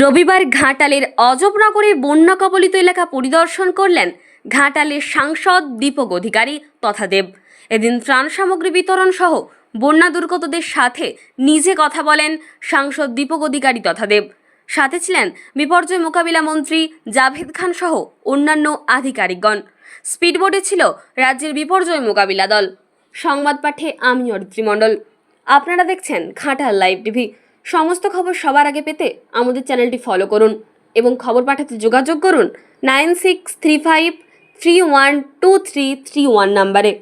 রবিবার ঘাটালের অজবনগরের বন্যা কবলিত এলাকা পরিদর্শন করলেন ঘাটালের সাংসদ দীপক অধিকারী তথা দেব। এদিন ত্রাণ সামগ্রী বিতরণ সহ বন্যা দুর্গতদের সাথে নিজে কথা বলেন সাংসদ দীপক অধিকারী তথা দেব। সাথে ছিলেন বিপর্যয় মোকাবিলা মন্ত্রী জাভেদ খান সহ অন্যান্য আধিকারিকগণ। স্পিডবোটে ছিল রাজ্যের বিপর্যয় মোকাবিলা দল। সংবাদ পাঠে আমি অরিত্রী মণ্ডল। আপনারা দেখছেন ঘাটাল লাইভ টিভি। সমস্ত খবর সবার আগে পেতে আমাদের চ্যানেলটি ফলো করুন এবং খবর পাঠাতে যোগাযোগ করুন nine six three five three one two three three one নাম্বারে।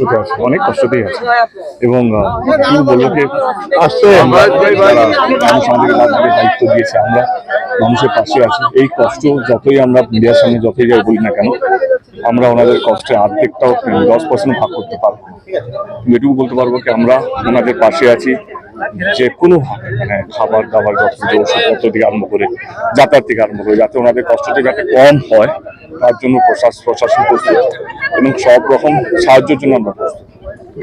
কষ্টতে আছে অনেক কষ্টতেই আছে। এবং কি বলব যে আসছে। আমরা মানুষ আমাদেরকে রাজনীতির দায়িত্ব দিয়েছে আমরা মানুষের পাশে আছি। এই কষ্ট যতই আমরা মিডিয়ার সামনে যতই যাই বলি না কেন আমরা ওনাদের কষ্টে অর্ধেকটাও দশ পার্সেন্ট ভাগ করতে পারব। এটুকু বলতে পারব কি আমরা ওনাদের পাশে আছি। যে কোনো মানে খাবার দাবার যত ওষুধপত্র থেকে আরম্ভ করে যাতায়াত থেকে আরম্ভ করে যাতে ওনাদের কষ্টটা যাতে কম হয় তার জন্য প্রশাসন প্রশাসন প্রস্তুত এবং সব রকম সাহায্যের জন্য আমরা প্রস্তুত।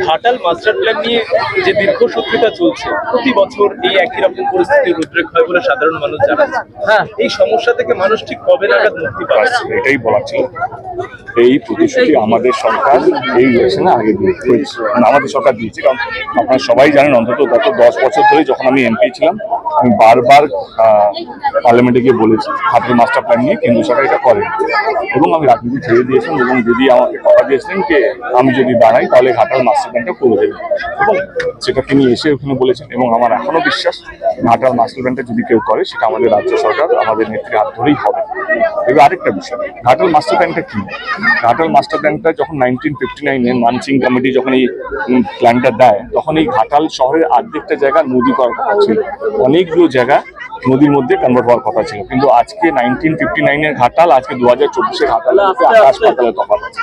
ঘাটাল মাস্টার প্ল্যান নিয়ে যে দীর্ঘ শত্রুতা চলছে প্রতি বছর এই একই রকম পরিস্থিতির উদ্রেক হয় বলে সাধারণ মানুষ জানাচ্ছে। হ্যাঁ। এই সমস্যা থেকে মানুষ ঠিক কবে নাগাদ মুক্তি পাবে? এটাই বলা ছিল। এই প্রতিশ্রুতি আমাদের সরকার এই ইলেকশনে আগে দিয়ে হয়েছে মানে আমাদের সরকার দিয়েছে, কারণ আপনারা সবাই জানেন, অন্তত গত দশ বছর ধরে যখন আমি এমপি ছিলাম, আমি বারবার পার্লামেন্টে গিয়ে বলেছি হাতের মাস্টার প্ল্যান নিয়ে কেন্দ্র সরকার এটা করে। এবং আমি রাজনীতি ছেড়ে দিয়েছিলাম, এবং যদি আমাকে কথা দিয়েছিলেন যে, আমি যদি দাঁড়াই, তাহলে ঘাটাল মাস্টার প্ল্যানটা করে দেবেন এবং সেটা তিনি এসে ওখানে বলেছেন, এবং আমার এখনও বিশ্বাস, ঘাটাল মাস্টার প্ল্যানটা যদি কেউ করে, সেটা আমাদের রাজ্য সরকার, আমাদের নেত্রী হাত ধরেই হবে। এবার আরেকটা বিষয়, ঘাটাল মাস্টার প্ল্যানটা কি? ঘাটাল মাস্টার প্ল্যানটা যখন নাইনটিন ফিফটি নাইনে মানসিং কমিটি যখন এই প্ল্যানটা দেয়, তখন এই ঘাটাল শহরের অর্ধেকটা জায়গা নদী করার কথা ছিল অনেকগুলো জায়গা নদীর মধ্যে কনভার্ট হওয়ার কথা ছিল। কিন্তু আজকে নাইনটিন ফিফটি নাইনের ঘাটাল আজকে দু হাজার চব্বিশের ঘাটাল আকাশ পাতালের তফাৎ আছে।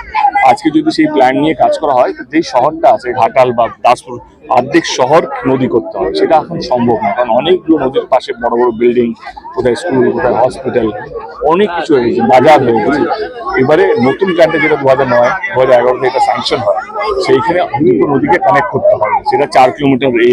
আজকে যদি সেই প্ল্যান নিয়ে কাজ করা হয় তো যেই শহরটা আছে ঘাটাল বা দাসপুর অর্ধেক শহর নদী করতে হবে। সেটা এখন সম্ভব না কারণ অনেকগুলো নদীর পাশে বড় বড় বিল্ডিং কোথায় স্কুল কোথায় হসপিটাল অনেক কিছু হয়ে গেছে বাজার হয়ে গেছে। এবারে নতুন প্ল্যানটা যেটা দু হাজার নয় দু হাজার এগারোতে এটা স্যাংশন হয়। সেইখানে অনেকগুলো নদীকে কানেক্ট করতে হবে। সেটা চার কিলোমিটার এ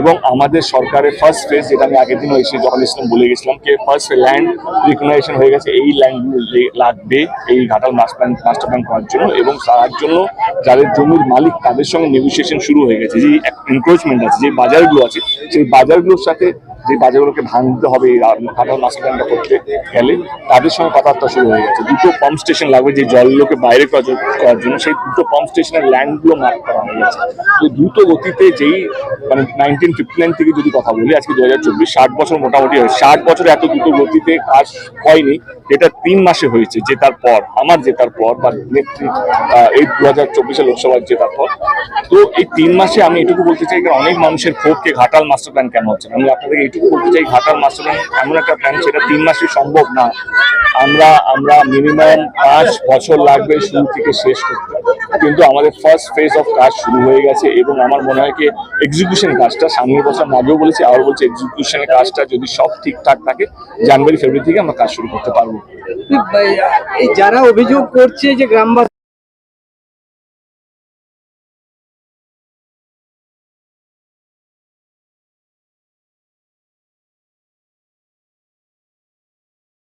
এবং আমাদের সরকারের ফার্স্ট ফেজ যেটা আমি আগের দিনও এসে যখন ইসলাম বলে গেছিলাম, যে ফার্স্ট ল্যান্ড রিকগনাইজেশন হয়ে গেছে, এই ল্যান্ডগুলো লাগবে, এই Ghatal master plan master plan করার জন্য এবং তার জন্য যাদের জমির মালিক তাদের সঙ্গে নেগোসিয়েশন শুরু হয়ে গেছে। যে এনক্রোচমেন্ট আছে, যে বাজারগুলো আছে, সেই বাজারগুলোর সাথে যে বাজারগুলোকে ভাঙতে হবে প্ল্যানটা করতে গেলে তাদের সঙ্গে কথাবার্তা শুরু হয়ে গেছে। দুটো পাম্প স্টেশন লাগবে যে জলগুলোকে বাইরে করার জন্য- সেই দুটো পাম্প স্টেশনের ল্যান্ডগুলো মার্ক করা হয়ে গেছে। তো দ্রুত গতিতে যেই মানে নাইনটিন ফিফটি নাইন থেকে যদি কথা বলি, আজকে দু হাজার চব্বিশ, ষাট বছর মোটামুটি হয় ষাট বছরে এত দ্রুত গতিতে কাজ হয়নি, যেটা তিন মাসে হয়েছে, জেতার পর, আমার জেতার পর, বা নেত্রী এই দু হাজার চব্বিশে লোকসভার জেতার পর। তো এই তিন মাসে আমি এটুকু বলতে চাই অনেক মানুষের ক্ষোভকে ঘাটাল মাস্টার প্ল্যান কেন হচ্ছে? আমি আপনাদেরকে এইটুকু বলতে চাই মাস্টার প্ল্যান এমন একটা প্ল্যান সেটা তিন মাসে সম্ভব না। আমরা আমরা মিনিমাম পাঁচ বছর লাগবে শুরু থেকে শেষ করতে। কিন্তু আমাদের ফার্স্ট ফেজ অফ কাজ শুরু হয়ে গেছে এবং আমার মনে হয় কি এক্সিকিউশন কাজটা সামনের বছর আগেও বলেছি আবার বলছি এক্সিকিউশনের কাজটা যদি সব ঠিকঠাক থাকে, জানুয়ারি, ফেব্রুয়ারি থেকে আমরা কাজ শুরু করতে পারব। যারা অভিযোগ করছে যে গ্রামবাসী